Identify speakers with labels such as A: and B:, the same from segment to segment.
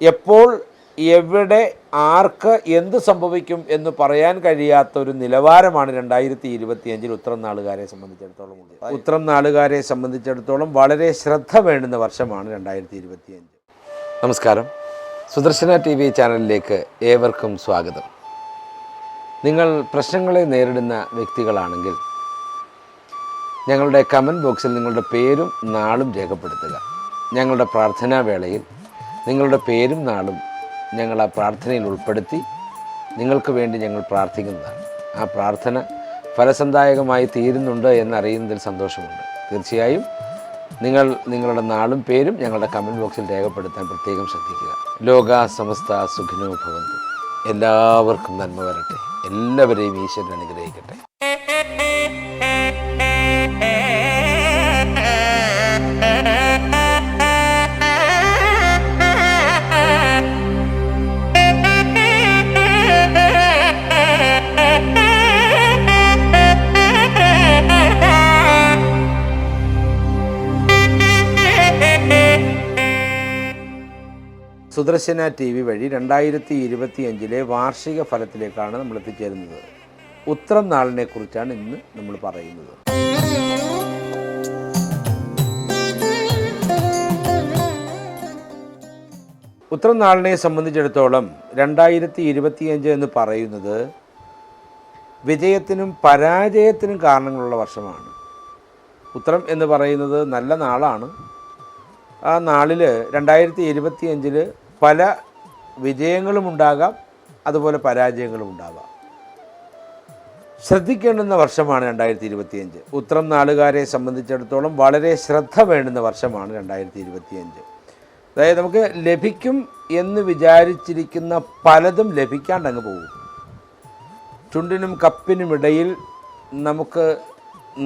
A: എപ്പോൾ എവിടെ ആർക്ക് എന്ത് സംഭവിക്കും എന്ന് പറയാൻ കഴിയാത്ത ഒരു നിലവാരമാണ് രണ്ടായിരത്തി ഇരുപത്തിയഞ്ചിൽ ഉത്തരം നാളുകാരെ സംബന്ധിച്ചിടത്തോളം ഉള്ളത്. ഉത്രം നാളുകാരെ സംബന്ധിച്ചിടത്തോളം വളരെ ശ്രദ്ധ വേണ്ടുന്ന വർഷമാണ് രണ്ടായിരത്തി ഇരുപത്തിയഞ്ച് നമസ്കാരം. സുദർശന ടി വി ചാനലിലേക്ക് ഏവർക്കും സ്വാഗതം. നിങ്ങൾ പ്രശ്നങ്ങളെ നേരിടുന്ന വ്യക്തികളാണെങ്കിൽ ഞങ്ങളുടെ കമന്റ് ബോക്സിൽ നിങ്ങളുടെ പേരും നാളും രേഖപ്പെടുത്തുക. ഞങ്ങളുടെ പ്രാർത്ഥനാ വേളയിൽ നിങ്ങളുടെ പേരും നാളും ഞങ്ങൾ ആ പ്രാർത്ഥനയിൽ ഉൾപ്പെടുത്തി നിങ്ങൾക്ക് വേണ്ടി ഞങ്ങൾ പ്രാർത്ഥിക്കുന്നതാണ്. ആ പ്രാർത്ഥന ഫലസന്ദായകമായി തീരുന്നുണ്ട് എന്നറിയുന്നതിൽ സന്തോഷമുണ്ട്. തീർച്ചയായും നിങ്ങൾ നിങ്ങളുടെ നാളും പേരും ഞങ്ങളുടെ കമന്റ് ബോക്സിൽ രേഖപ്പെടുത്താൻ പ്രത്യേകം ശ്രദ്ധിക്കുക. ലോക സമസ്ത സുഖിനോ ഭവന്തു. എല്ലാവർക്കും നന്മ വരട്ടെ. എല്ലാവരെയും ഈശ്വരൻ അനുഗ്രഹിക്കട്ടെ. സുദർശന ടി വി വഴി രണ്ടായിരത്തി ഇരുപത്തി അഞ്ചിലെ വാർഷിക ഫലത്തിലേക്കാണ് നമ്മൾ എത്തിച്ചേരുന്നത്. ഉത്രം നാളിനെ കുറിച്ചാണ് ഇന്ന് നമ്മൾ പറയുന്നത്. ഉത്രം നാളിനെ സംബന്ധിച്ചിടത്തോളം രണ്ടായിരത്തി ഇരുപത്തിയഞ്ച് എന്ന് പറയുന്നത് വിജയത്തിനും പരാജയത്തിനും കാരണങ്ങളുള്ള വർഷമാണ്. ഉത്രം എന്ന് പറയുന്നത് നല്ല നാളാണ്. ആ നാളിൽ രണ്ടായിരത്തി ഇരുപത്തി അഞ്ചിൽ പല വിജയങ്ങളും ഉണ്ടാകാം അതുപോലെ പരാജയങ്ങളും ഉണ്ടാകാം. ശ്രദ്ധിക്കേണ്ടുന്ന വർഷമാണ് രണ്ടായിരത്തി ഇരുപത്തിയഞ്ച് ഉത്രം നാളുകാരെ സംബന്ധിച്ചിടത്തോളം വളരെ ശ്രദ്ധ വേണ്ടുന്ന വർഷമാണ് രണ്ടായിരത്തി ഇരുപത്തിയഞ്ച് അതായത് നമുക്ക് ലഭിക്കും എന്ന് വിചാരിച്ചിരിക്കുന്ന പലതും ലഭിക്കാണ്ടങ്ങ് പോകും. ചുണ്ടിനും കപ്പിനും ഇടയിൽ നമുക്ക്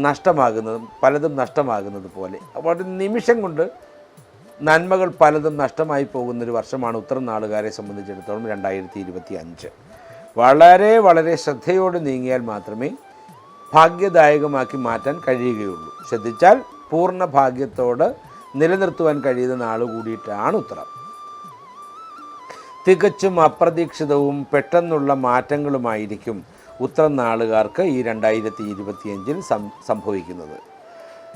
A: നഷ്ടമാകുന്നതും പലതും നഷ്ടമാകുന്നത് പോലെ. അപ്പോൾ നിമിഷം കൊണ്ട് നന്മകൾ പലതും നഷ്ടമായി പോകുന്നൊരു വർഷമാണ് ഉത്തരം നാളുകാരെ സംബന്ധിച്ചിടത്തോളം രണ്ടായിരത്തി ഇരുപത്തി അഞ്ച് വളരെ വളരെ ശ്രദ്ധയോടെ നീങ്ങിയാൽ മാത്രമേ ഭാഗ്യദായകമാക്കി മാറ്റാൻ കഴിയുകയുള്ളൂ. ശ്രദ്ധിച്ചാൽ പൂർണ ഭാഗ്യത്തോട് നിലനിർത്തുവാൻ കഴിയുന്ന നാൾ കൂടിയിട്ടാണ് ഉത്തരം. തികച്ചും അപ്രതീക്ഷിതവും പെട്ടെന്നുള്ള മാറ്റങ്ങളുമായിരിക്കും ഉത്തരം നാളുകാർക്ക് ഈ രണ്ടായിരത്തി ഇരുപത്തിയഞ്ചിൽ സംഭവിക്കുന്നത്.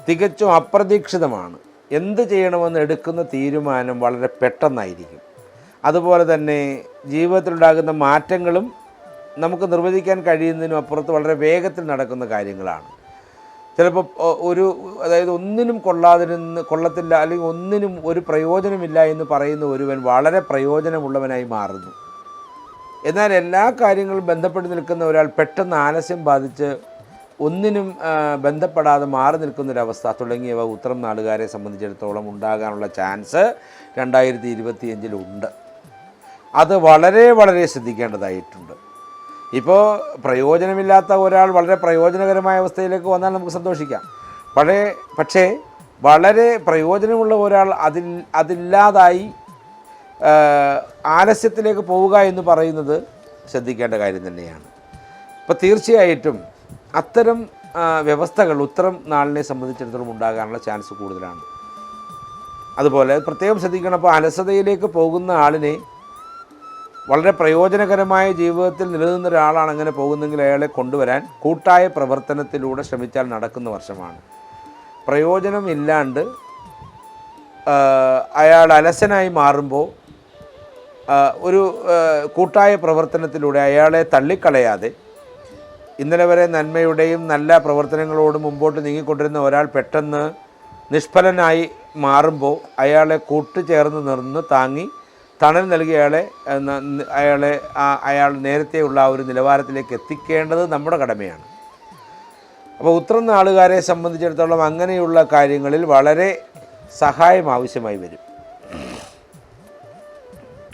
A: തികച്ചും അപ്രതീക്ഷിതമാണ്. എന്ത് ചെയ്യണമെന്ന് എടുക്കുന്ന തീരുമാനം വളരെ പെട്ടെന്നായിരിക്കും. അതുപോലെ തന്നെ ജീവിതത്തിലുണ്ടാകുന്ന മാറ്റങ്ങളും നമുക്ക് നിർവചിക്കാൻ കഴിയുന്നതിനും അപ്പുറത്ത് വളരെ വേഗത്തിൽ നടക്കുന്ന കാര്യങ്ങളാണ്. ചിലപ്പോൾ ഒരു അതായത് ഒന്നിനും കൊള്ളാതിരുന്ന് കൊള്ളത്തില്ല അല്ലെങ്കിൽ ഒന്നിനും ഒരു പ്രയോജനമില്ല എന്ന് പറയുന്ന ഒരുവൻ വളരെ പ്രയോജനമുള്ളവനായി മാറുന്നു. എന്നാൽ എല്ലാ കാര്യങ്ങളും ബന്ധപ്പെട്ട് നിൽക്കുന്ന ഒരാൾ പെട്ടെന്ന് ആലസ്യം ബാധിച്ച് ഒന്നിനും ബന്ധപ്പെടാതെ മാറി നിൽക്കുന്നൊരവസ്ഥ തുടങ്ങിയവ ഉത്തരം നാടുകാരെ സംബന്ധിച്ചിടത്തോളം ഉണ്ടാകാനുള്ള ചാൻസ് രണ്ടായിരത്തി ഇരുപത്തിയഞ്ചിലുണ്ട് അത് വളരെ വളരെ ശ്രദ്ധിക്കേണ്ടതായിട്ടുണ്ട്. ഇപ്പോൾ പ്രയോജനമില്ലാത്ത ഒരാൾ വളരെ പ്രയോജനകരമായ അവസ്ഥയിലേക്ക് വന്നാൽ നമുക്ക് സന്തോഷിക്കാം. പക്ഷേ പക്ഷേ വളരെ പ്രയോജനമുള്ള ഒരാൾ അതിൽ അതില്ലാതായി ആലസ്യത്തിലേക്ക് പോവുക എന്ന് പറയുന്നത് ശ്രദ്ധിക്കേണ്ട കാര്യം തന്നെയാണ്. അപ്പോൾ തീർച്ചയായിട്ടും അത്തരം വ്യവസ്ഥകൾ ഉത്തരം നാളിനെ സംബന്ധിച്ചിടത്തോളം ഉണ്ടാകാനുള്ള ചാൻസ് കൂടുതലാണ്. അതുപോലെ പ്രത്യേകം ശ്രദ്ധിക്കണം അപ്പോൾ അലസതയിലേക്ക് പോകുന്ന ആളിനെ വളരെ പ്രയോജനകരമായ ജീവിതത്തിൽ നിലനിന്ന ഒരാളാണ് അങ്ങനെ പോകുന്നെങ്കിൽ അയാളെ കൊണ്ടുവരാൻ കൂട്ടായ പ്രവർത്തനത്തിലൂടെ ശ്രമിച്ചാൽ നടക്കുന്ന വർഷമാണ്. പ്രയോജനമില്ലാണ്ട് അയാൾ അലസനായി മാറുമ്പോൾ ഒരു കൂട്ടായ പ്രവർത്തനത്തിലൂടെ അയാളെ തള്ളിക്കളയാതെ ഇന്നലെ വരെ നന്മയുടെയും നല്ല പ്രവർത്തനങ്ങളോടും മുമ്പോട്ട് നീങ്ങിക്കൊണ്ടിരുന്ന ഒരാൾ പെട്ടെന്ന് നിഷ്ഫലനായി മാറുമ്പോൾ അയാളെ കൂട്ടുചേർന്ന് നിന്ന് താങ്ങി തണൽ നൽകി അയാളെ അയാളെ അയാൾ നേരത്തെയുള്ള ആ ഒരു നിലവാരത്തിലേക്ക് എത്തിക്കേണ്ടത് നമ്മുടെ കടമയാണ്. അപ്പോൾ ഉത്തരം നാളുകാരെ സംബന്ധിച്ചിടത്തോളം അങ്ങനെയുള്ള കാര്യങ്ങളിൽ വളരെ സഹായം ആവശ്യമായി വരും.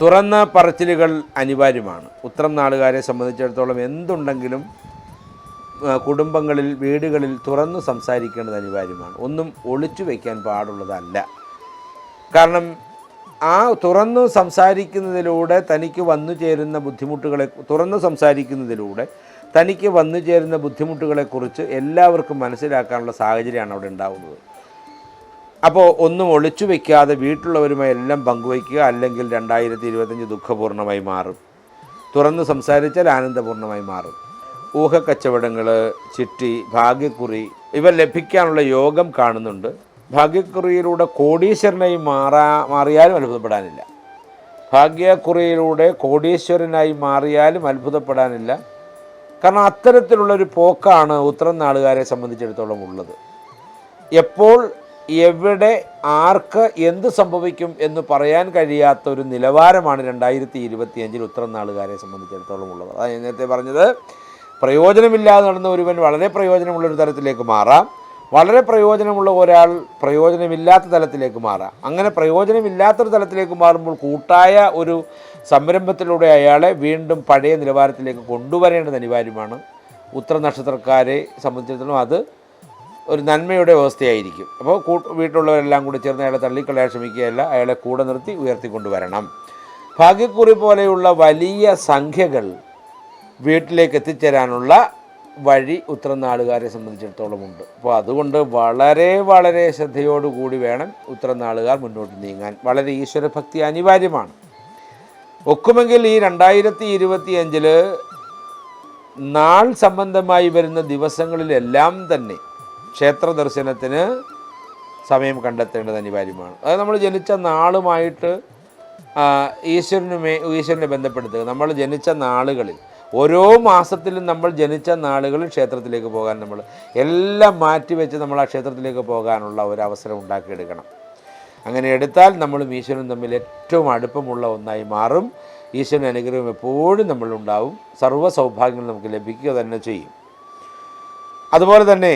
A: തുറന്ന പറച്ചിലുകൾ അനിവാര്യമാണ്. ഉത്തരം നാളുകാരെ സംബന്ധിച്ചിടത്തോളം എന്തുണ്ടെങ്കിലും കുടുംബങ്ങളിൽ വീടുകളിൽ തുറന്നു സംസാരിക്കേണ്ടത് അനിവാര്യമാണ്. ഒന്നും ഒളിച്ചു വയ്ക്കാൻ പാടുള്ളതല്ല. കാരണം ആ തുറന്നു സംസാരിക്കുന്നതിലൂടെ തനിക്ക് വന്നു ചേരുന്ന ബുദ്ധിമുട്ടുകളെ തുറന്നു സംസാരിക്കുന്നതിലൂടെ തനിക്ക് വന്നു ചേരുന്ന ബുദ്ധിമുട്ടുകളെക്കുറിച്ച് എല്ലാവർക്കും മനസ്സിലാക്കാനുള്ള സാഹചര്യമാണ് അവിടെ ഉണ്ടാവുന്നത്. അപ്പോൾ ഒന്നും ഒളിച്ചു വയ്ക്കാതെ വീട്ടിലുള്ളവരുമായി എല്ലാം പങ്കുവയ്ക്കുക അല്ലെങ്കിൽ രണ്ടായിരത്തി ഇരുപത്തഞ്ച് ദുഃഖപൂർണമായി മാറും. തുറന്ന് സംസാരിച്ചാൽ ആനന്ദപൂർണമായി മാറും. ഊഹക്കച്ചവടങ്ങൾ ചിട്ടി ഭാഗ്യക്കുറി ഇവ ലഭിക്കാനുള്ള യോഗം കാണുന്നുണ്ട്. ഭാഗ്യക്കുറിയിലൂടെ കോടീശ്വരനായി മാറാ മാറിയാലും അത്ഭുതപ്പെടാനില്ല. ഭാഗ്യക്കുറിയിലൂടെ കോടീശ്വരനായി മാറിയാലും അത്ഭുതപ്പെടാനില്ല. കാരണം അത്തരത്തിലുള്ളൊരു പോക്കാണ് ഉത്തരം നാളുകാരെ സംബന്ധിച്ചിടത്തോളം ഉള്ളത്. എപ്പോൾ എവിടെ ആർക്ക് എന്ത് സംഭവിക്കും എന്ന് പറയാൻ കഴിയാത്ത ഒരു നിലവാരമാണ് രണ്ടായിരത്തി ഇരുപത്തിയഞ്ചിൽ ഉത്തരം നാളുകാരെ സംബന്ധിച്ചിടത്തോളം ഉള്ളത്. അതാണ് നേരത്തെ പറഞ്ഞത്. പ്രയോജനമില്ലാതെ നടന്ന ഒരുവൻ വളരെ പ്രയോജനമുള്ള ഒരു തരത്തിലേക്ക് മാറാം. വളരെ പ്രയോജനമുള്ള ഒരാൾ പ്രയോജനമില്ലാത്ത തലത്തിലേക്ക് മാറാം. അങ്ങനെ പ്രയോജനമില്ലാത്തൊരു തലത്തിലേക്ക് മാറുമ്പോൾ കൂട്ടായ ഒരു സംരംഭത്തിലൂടെ അയാളെ വീണ്ടും പഴയ നിലവാരത്തിലേക്ക് കൊണ്ടുവരേണ്ടത് അനിവാര്യമാണ്. ഉത്തര നക്ഷത്രക്കാരെ സംബന്ധിച്ചിടത്തോളം അത് ഒരു നന്മയുടെ വ്യവസ്ഥയായിരിക്കും. അപ്പോൾ വീട്ടിലുള്ളവരെല്ലാം കൂടി ചേർന്ന് അയാളെ തള്ളിക്കളയാൻ ശ്രമിക്കുകയല്ല അയാളെ കൂടെ നിർത്തി ഉയർത്തിക്കൊണ്ടുവരണം. ഭാഗ്യക്കുറി പോലെയുള്ള വലിയ സംഖ്യകൾ വീട്ടിലേക്ക് എത്തിച്ചേരാനുള്ള വഴി ഉത്തരം നാളുകാരെ സംബന്ധിച്ചിടത്തോളം ഉണ്ട് അപ്പോൾ അതുകൊണ്ട് വളരെ വളരെ ശ്രദ്ധയോടുകൂടി വേണം ഉത്തരം നാളുകാർ മുന്നോട്ട് നീങ്ങാൻ. വളരെ ഈശ്വരഭക്തി അനിവാര്യമാണ്. ഒക്കുമെങ്കിൽ ഈ രണ്ടായിരത്തി ഇരുപത്തി അഞ്ചിൽ നാൾ സംബന്ധമായി വരുന്ന ദിവസങ്ങളിലെല്ലാം തന്നെ ക്ഷേത്ര ദർശനത്തിന് സമയം കണ്ടെത്തേണ്ടത് അനിവാര്യമാണ്. അത് നമ്മൾ ജനിച്ച നാളുമായിട്ട് ഈശ്വരനുമേ ഈശ്വരനെ ബന്ധപ്പെടുത്തുക. നമ്മൾ ജനിച്ച നാളുകളിൽ ഓരോ മാസത്തിലും നമ്മൾ ജനിച്ച നാളുകളിൽ ക്ഷേത്രത്തിലേക്ക് പോകാൻ നമ്മൾ എല്ലാം മാറ്റിവെച്ച് നമ്മൾ ആ ക്ഷേത്രത്തിലേക്ക് പോകാനുള്ള ഒരു അവസരം ഉണ്ടാക്കിയെടുക്കണം. അങ്ങനെ എടുത്താൽ നമ്മളും ഈശ്വരനും തമ്മിൽ ഏറ്റവും അടുപ്പമുള്ള ഒന്നായി മാറും. ഈശ്വരൻ അനുഗ്രഹം എപ്പോഴും നമ്മളുണ്ടാവും സർവ സൗഭാഗ്യങ്ങൾ നമുക്ക് ലഭിക്കുക തന്നെ ചെയ്യും. അതുപോലെ തന്നെ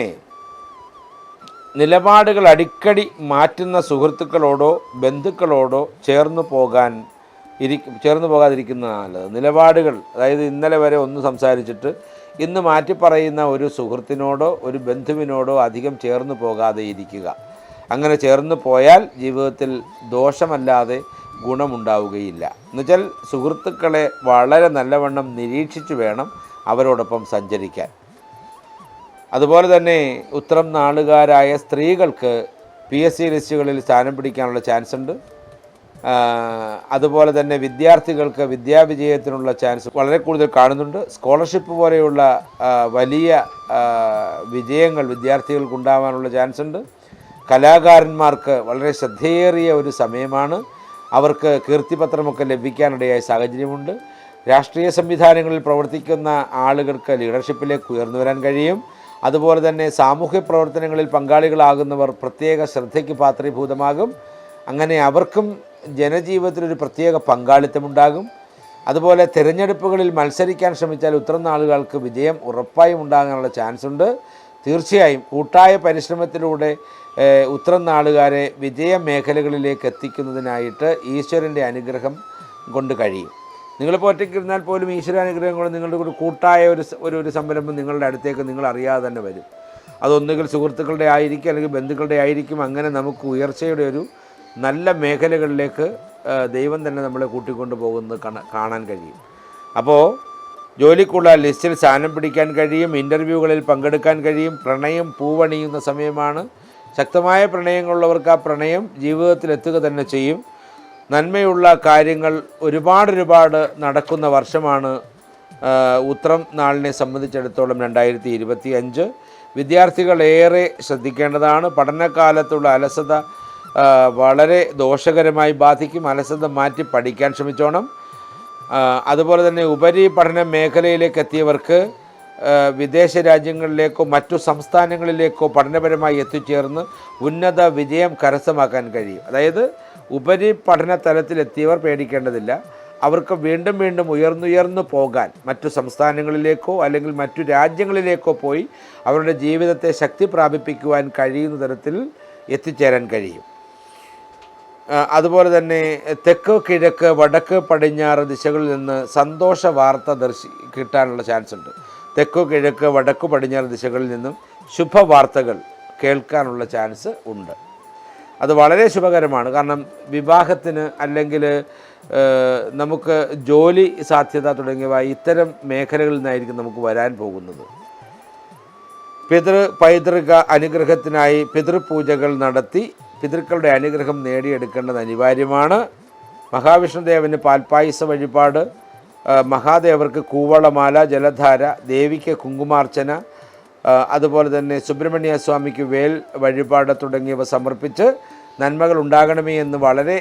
A: നിലപാടുകൾ അടിക്കടി മാറ്റുന്ന സുഹൃത്തുക്കളോടോ ബന്ധുക്കളോടോ ചേർന്ന് പോകാൻ ഇരി ചേർന്ന് പോകാതിരിക്കുന്ന നല്ലത് നിലപാടുകൾ അതായത് ഇന്നലെ വരെ ഒന്ന് സംസാരിച്ചിട്ട് ഇന്ന് മാറ്റി പറയുന്ന ഒരു സുഹൃത്തിനോടോ ഒരു ബന്ധുവിനോടോ അധികം ചേർന്ന് പോകാതെ ഇരിക്കുക. അങ്ങനെ ചേർന്ന് പോയാൽ ജീവിതത്തിൽ ദോഷമല്ലാതെ ഗുണമുണ്ടാവുകയില്ല. എന്നുവെച്ചാൽ സുഹൃത്തുക്കളെ വളരെ നല്ലവണ്ണം നിരീക്ഷിച്ചു വേണം അവരോടൊപ്പം സഞ്ചരിക്കാൻ. അതുപോലെ തന്നെ ഉത്തരം നാളുകാരായ സ്ത്രീകൾക്ക് പി എസ് സി ലിസ്റ്റുകളിൽ സ്ഥാനം പിടിക്കാനുള്ള ചാൻസ് ഉണ്ട് അതുപോലെ തന്നെ വിദ്യാർത്ഥികൾക്ക് വിദ്യാവിജയത്തിനുള്ള ചാൻസ് വളരെ കൂടുതൽ കാണുന്നുണ്ട്. സ്കോളർഷിപ്പ് പോലെയുള്ള വലിയ വിജയങ്ങൾ വിദ്യാർത്ഥികൾക്ക് ഉണ്ടാവാനുള്ള ചാൻസ് ഉണ്ട് കലാകാരന്മാർക്ക് വളരെ ശ്രദ്ധേറിയ ഒരു സമയമാണ്. അവർക്ക് കീർത്തിപത്രമൊക്കെ ലഭിക്കാനിടയായ സാഹചര്യമുണ്ട്. രാഷ്ട്രീയ സംവിധാനങ്ങളിൽ പ്രവർത്തിക്കുന്ന ആളുകൾക്ക് ലീഡർഷിപ്പിലേക്ക് ഉയർന്നു വരാൻ കഴിയും. അതുപോലെ തന്നെ സാമൂഹ്യ പ്രവർത്തനങ്ങളിൽ പങ്കാളികളാകുന്നവർ പ്രത്യേക ശ്രദ്ധയ്ക്ക് പാത്രീഭൂതമാകും. അങ്ങനെ അവർക്കും ജനജീവിതത്തിലൊരു പ്രത്യേക പങ്കാളിത്തമുണ്ടാകും. അതുപോലെ തിരഞ്ഞെടുപ്പുകളിൽ മത്സരിക്കാൻ ശ്രമിച്ചാൽ ഉത്തരം നാളുകൾക്ക് വിജയം ഉറപ്പായും ഉണ്ടാകാനുള്ള ചാൻസ് ഉണ്ട് തീർച്ചയായും കൂട്ടായ പരിശ്രമത്തിലൂടെ ഉത്തരം നാളുകാരെ വിജയ മേഖലകളിലേക്ക് എത്തിക്കുന്നതിനായിട്ട് ഈശ്വരന്റെ അനുഗ്രഹം കൊണ്ട് കഴിയും. നിങ്ങളിപ്പോൾ ഒറ്റയ്ക്കിരുന്നാൽ പോലും ഈശ്വര അനുഗ്രഹം കൊണ്ട് നിങ്ങളുടെ കൂടെ കൂട്ടായ ഒരു ഒരു ഒരു സംരംഭം നിങ്ങളുടെ അടുത്തേക്ക് നിങ്ങൾ അറിയാതെ തന്നെ വരും. അതൊന്നുകിൽ സുഹൃത്തുക്കളുടെ ആയിരിക്കും അല്ലെങ്കിൽ ബന്ധുക്കളുടെ ആയിരിക്കും. അങ്ങനെ നമുക്ക് ഉയർച്ചയുടെ ഒരു നല്ല മേഖലകളിലേക്ക് ദൈവം തന്നെ നമ്മളെ കൂട്ടിക്കൊണ്ടു പോകുന്നത് കാണ- കാണാൻ കഴിയും. അപ്പോൾ ജോലിക്കുള്ള ലിസ്റ്റിൽ സ്ഥാനം പിടിക്കാൻ കഴിയും ഇന്റർവ്യൂകളിൽ പങ്കെടുക്കാൻ കഴിയും പ്രണയം പൂവണിയുന്ന സമയമാണ്. ശക്തമായ പ്രണയങ്ങളുള്ളവർക്ക് ആ പ്രണയം ജീവിതത്തിൽ എത്തുക തന്നെ ചെയ്യും. നന്മയുള്ള കാര്യങ്ങൾ ഒരുപാട് ഒരുപാട് നടക്കുന്ന വർഷമാണ് ഉത്രം നാളിനെ സംബന്ധിച്ചിടത്തോളം രണ്ടായിരത്തി ഇരുപത്തി അഞ്ച് വിദ്യാർത്ഥികൾ ഏറെ ശ്രദ്ധിക്കേണ്ടതാണ്. പഠനകാലത്തുള്ള അലസത വളരെ ദോഷകരമായി ബാധിക്കും അലസത മാറ്റി പഠിക്കാൻ ശ്രമിച്ചോണം. അതുപോലെ തന്നെ ഉപരി പഠന മേഖലയിലേക്ക് എത്തിയവർക്ക് വിദേശ രാജ്യങ്ങളിലേക്കോ മറ്റു സംസ്ഥാനങ്ങളിലേക്കോ പഠനപരമായി എത്തിച്ചേർന്ന് ഉന്നത വിജയം കരസ്ഥമാക്കാൻ കഴിയും. അതായത് ഉപരി പഠന തലത്തിലെത്തിയവർ പേടിക്കേണ്ടതില്ല. അവർക്ക് വീണ്ടും വീണ്ടും ഉയർന്നുയർന്നു പോകാൻ മറ്റു സംസ്ഥാനങ്ങളിലേക്കോ അല്ലെങ്കിൽ മറ്റു രാജ്യങ്ങളിലേക്കോ പോയി അവരുടെ ജീവിതത്തെ ശക്തി പ്രാപിപ്പിക്കുവാൻ കഴിയുന്ന തരത്തിൽ എത്തിച്ചേരാൻ കഴിയും. അതുപോലെ തന്നെ തെക്ക് കിഴക്ക് വടക്ക് പടിഞ്ഞാറ് ദിശകളിൽ നിന്ന് സന്തോഷ വാർത്ത ദർശി കിട്ടാനുള്ള ചാൻസ് ഉണ്ട്. തെക്ക് കിഴക്ക് വടക്ക് പടിഞ്ഞാറ് ദിശകളിൽ നിന്നും ശുഭവാർത്തകൾ കേൾക്കാനുള്ള ചാൻസ് ഉണ്ട്. അത് വളരെ ശുഭകരമാണ്. കാരണം വിവാഹത്തിന് അല്ലെങ്കിൽ നമുക്ക് ജോലി സാധ്യത തുടങ്ങിയവ ഇത്തരം മേഖലകളിൽ നിന്നായിരിക്കും നമുക്ക് വരാൻ പോകുന്നത്. പിതൃ പൈതൃക അനുഗ്രഹത്തിനായി പിതൃപൂജകൾ നടത്തി പിതൃക്കളുടെ അനുഗ്രഹം നേടിയെടുക്കേണ്ടത് അനിവാര്യമാണ്. മഹാവിഷ്ണുദേവന് പാൽപ്പായസ വഴിപാട് മഹാദേവർക്ക് കൂവളമാല ജലധാര ദേവിക്ക് കുങ്കുമാർച്ചന അതുപോലെ തന്നെ സുബ്രഹ്മണ്യ സ്വാമിക്ക് വേൽ വഴിപാട് തുടങ്ങിയവ സമർപ്പിച്ച് നന്മകൾ ഉണ്ടാകണമേ എന്ന് വളരെ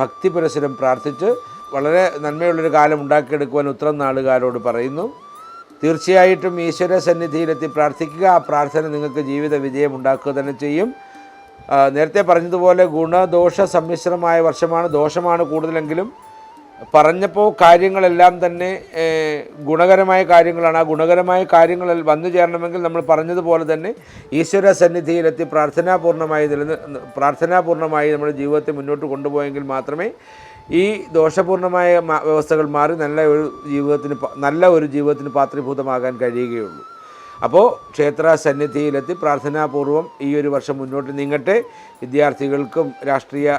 A: ഭക്തി പുരസരം പ്രാർത്ഥിച്ച് വളരെ നന്മയുള്ളൊരു കാലം ഉണ്ടാക്കിയെടുക്കുവാൻ ഉത്തരം നാളുകാരോട് പറയുന്നു. തീർച്ചയായിട്ടും ഈശ്വര സന്നിധിയിലെത്തി പ്രാർത്ഥിക്കുക. ആ പ്രാർത്ഥന നിങ്ങൾക്ക് ജീവിത വിജയം ഉണ്ടാക്കുക തന്നെ ചെയ്യും. നേരത്തെ പറഞ്ഞതുപോലെ ഗുണദോഷ സമ്മിശ്രമായ വർഷമാണ്. ദോഷമാണ് കൂടുതലെങ്കിലും. പറഞ്ഞപ്പോൾ കാര്യങ്ങളെല്ലാം തന്നെ ഗുണകരമായ കാര്യങ്ങളാണ്. ആ ഗുണകരമായ കാര്യങ്ങൾ വന്നു ചേരണമെങ്കിൽ നമ്മൾ പറഞ്ഞതുപോലെ തന്നെ ഈശ്വര സന്നിധിയിലെത്തി പ്രാർത്ഥനാപൂർണമായി നിലനിന്ന് പ്രാർത്ഥനാപൂർണമായി നമ്മുടെ ജീവിതത്തെ മുന്നോട്ട് കൊണ്ടുപോയെങ്കിൽ മാത്രമേ ഈ ദോഷപൂർണമായ വ്യവസ്ഥകൾ മാറി നല്ല ഒരു ജീവിതത്തിന് നല്ല ഒരു ജീവിതത്തിന് പാത്രീഭൂതമാകാൻ കഴിയുകയുള്ളൂ. അപ്പോൾ ക്ഷേത്ര സന്നിധിയിലെത്തി പ്രാർത്ഥനാപൂർവം ഈ ഒരു വർഷം മുന്നോട്ട് നീങ്ങട്ടെ. വിദ്യാർത്ഥികൾക്കും രാഷ്ട്രീയ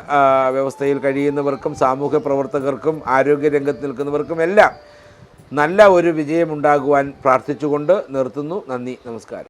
A: വ്യവസ്ഥയിൽ കഴിയുന്നവർക്കും സാമൂഹ്യ പ്രവർത്തകർക്കും ആരോഗ്യ രംഗത്ത് നിൽക്കുന്നവർക്കും എല്ലാം നല്ല ഒരു വിജയമുണ്ടാകുവാൻ പ്രാർത്ഥിച്ചുകൊണ്ട് നിർത്തുന്നു. നന്ദി നമസ്കാരം.